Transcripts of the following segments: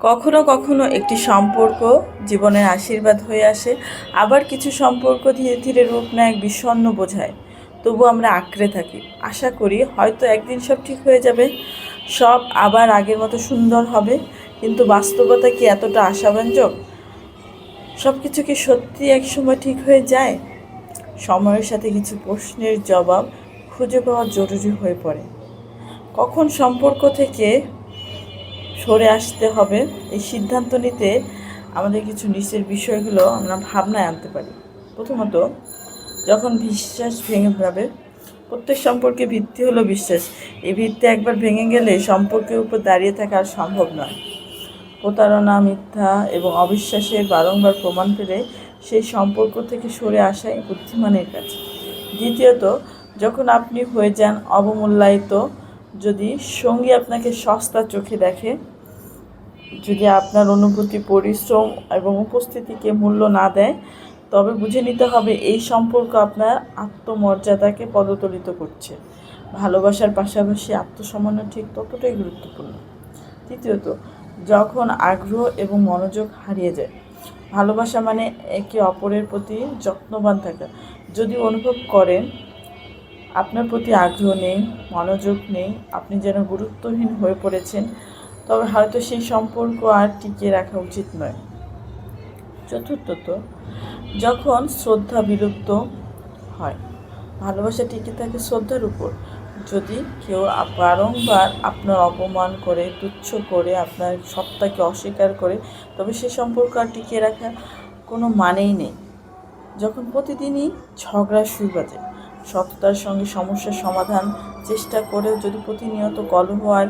কখনো কখনো একটি সম্পর্ক জীবনের আশীর্বাদ হয়ে আসে, আবার কিছু সম্পর্ক ধীরে ধীরে রূপ নেয়, এক বিষণ্ণ বোঝায়। তবু আমরা আঁকড়ে থাকি। আশা করি হয়তো একদিন সব ঠিক হয়ে যাবে, সব আবার আগের মতো সুন্দর হবে, কিন্তু বাস্তবতা কি এতটা আশাব্যঞ্জক? সব কিছু কি সত্যি একসময় ঠিক হয়ে যায়? সময়ের সাথে কিছু প্রশ্নের জবাব খুঁজে পাওয়া জরুরি হয়ে পড়ে। কখন সম্পর্ক থেকে সরে আসতে হবে। এই সিদ্ধান্ত নিতে আমাদের কিছু নিচের বিষয়গুলো আমরা ভাবনায় আনতে পারি। প্রথমত, যখন বিশ্বাস ভেঙে যাবে প্রত্যেক সম্পর্কে ভিত্তি হলো বিশ্বাস। এই ভিত্তি একবার ভেঙে গেলে সম্পর্কের উপর দাঁড়িয়ে থাকা আর সম্ভব নয়। প্রতারণা, মিথ্যা এবং অবিশ্বাসের বারংবার প্রমাণ পেলে সেই সম্পর্ক থেকে সরে আসাই বুদ্ধিমানের কাছে দ্বিতীয়ত, যখন আপনি হয়ে যান অবমূল্যায়িত যদি সঙ্গী আপনাকে সস্তা চোখে দেখে, যদি আপনার অনুভূতি, পরিশ্রম এবং উপস্থিতিকে মূল্য না দেয়, তবে বুঝে নিতে হবে এই সম্পর্ক আপনার আত্মমর্যাদাকে পদতলিত করছে। ভালোবাসার পাশাপাশি আত্মসম্মানও ঠিক ততটাই গুরুত্বপূর্ণ। তৃতীয়ত, যখন আগ্রহ এবং মনোযোগ হারিয়ে যায়, ভালোবাসা মানে একে অপরের প্রতি যত্নবান থাকা। যদি অনুভব করেন আপনার প্রতি আগ্রহ নেই, মনোযোগ নেই, আপনি যেন গুরুত্বহীন হয়ে পড়েছেন, তবে হয়তো সেই সম্পর্ক আর টিকিয়ে রাখা উচিত নয়। চতুর্থত, যখন শ্রদ্ধা বিলুপ্ত হয়, ভালোবাসা টিকে থাকে শ্রদ্ধার উপর। যদি কেউ বারংবার আপনার অপমান করে, তুচ্ছ করে, আপনার সত্তাকে অস্বীকার করে, তবে সে সম্পর্ক আর টিকিয়ে রাখার কোনো মানেই নেই। যখন প্রতিদিনই ঝগড়া শুরু বাজে সততার সঙ্গে সমস্যার সমাধান চেষ্টা করেও যদি প্রতিনিয়ত কলহ আর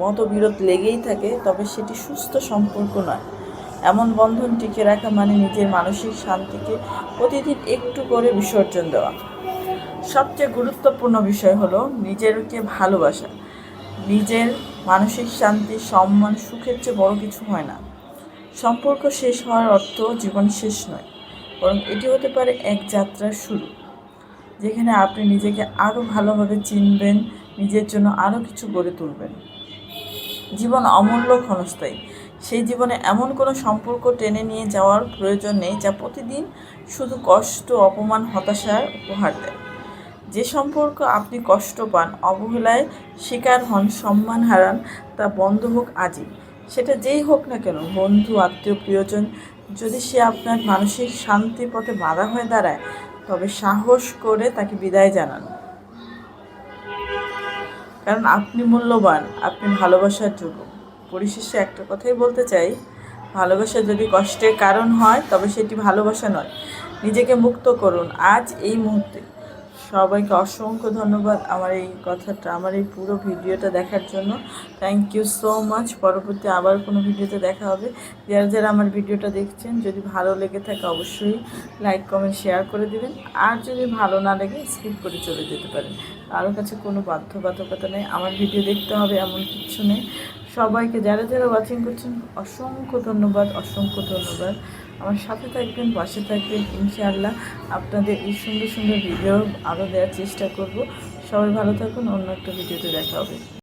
মতবিরোধ লেগেই থাকে, তবে সেটি সুস্থ সম্পর্ক নয়। এমন বন্ধন টিকে রাখা মানে নিজের মানসিক শান্তিকে প্রতিদিন একটু করে বিসর্জন দেওয়া। সবচেয়ে গুরুত্বপূর্ণ বিষয় হলো নিজেরকে ভালোবাসা। নিজের মানসিক শান্তি, সম্মান, সুখের চেয়ে বড় কিছু হয় না। সম্পর্ক শেষ হওয়ার অর্থ জীবন শেষ নয়, বরং এটি হতে পারে এক যাত্রার শুরু। যেখানে আপনি নিজেকে আরও ভালোভাবে চিনবেন, নিজের জন্য আরও কিছু গড়ে তুলবেন। জীবন অমূল্য ক্ষণস্থায়ী। সেই জীবনে এমন কোনো সম্পর্ক টেনে নিয়ে যাওয়ার প্রয়োজন নেই যা প্রতিদিন শুধু কষ্ট, অপমান, হতাশার উপহার দেয়। যে সম্পর্ক আপনি কষ্ট পান, অবহেলায় শিকার হন, সম্মান হারান, তা বন্ধ হোক আজই। সেটা যেই হোক না কেন, বন্ধু, আত্মীয়, প্রিয়জন, যদি সে আপনার মানসিক শান্তি পথে বাধা হয়ে দাঁড়ায় তবে সাহস করে তাকে বিদায় জানান। কারণ আপনি মূল্যবান, আপনি ভালোবাসার যোগ্য। পরিশেষে একটা কথাই বলতে চাই, ভালোবাসা যদি কষ্টের কারণ হয়, তবে সেটি ভালোবাসা নয়। নিজেকে মুক্ত করুন। আজ এই মুহূর্তে। সবাইকে অসংখ্য ধন্যবাদ আমার এই কথাটা, আমার এই পুরো ভিডিওটা দেখার জন্য। থ্যাংক ইউ সো মাচ পরবর্তী আবার কোনো ভিডিওতে দেখা হবে। যারা যারা আমার ভিডিওটা দেখছেন, যদি ভালো লেগে থাকে অবশ্যই লাইক কমেন্ট শেয়ার করে দিবেন। আর যদি ভালো না লাগে স্কিপ করে চলে যেতে পারেন। কারোর কাছে কোনো বাধ্যবাধকতা নেই। আমার ভিডিও দেখতে হবে এমন কিছু নেই। সবাইকে যারা যারা ওয়াচিং করছেন, অসংখ্য ধন্যবাদ অসংখ্য ধন্যবাদ। আমার সাথে থাকবেন, পাশে থাকবেন, ইনশাআল্লাহ আপনাদের এই সুন্দর সুন্দর ভিডিও আরও দেওয়ার চেষ্টা করব। সবাই ভালো থাকুন, অন্য একটা ভিডিওতে দেখা হবে।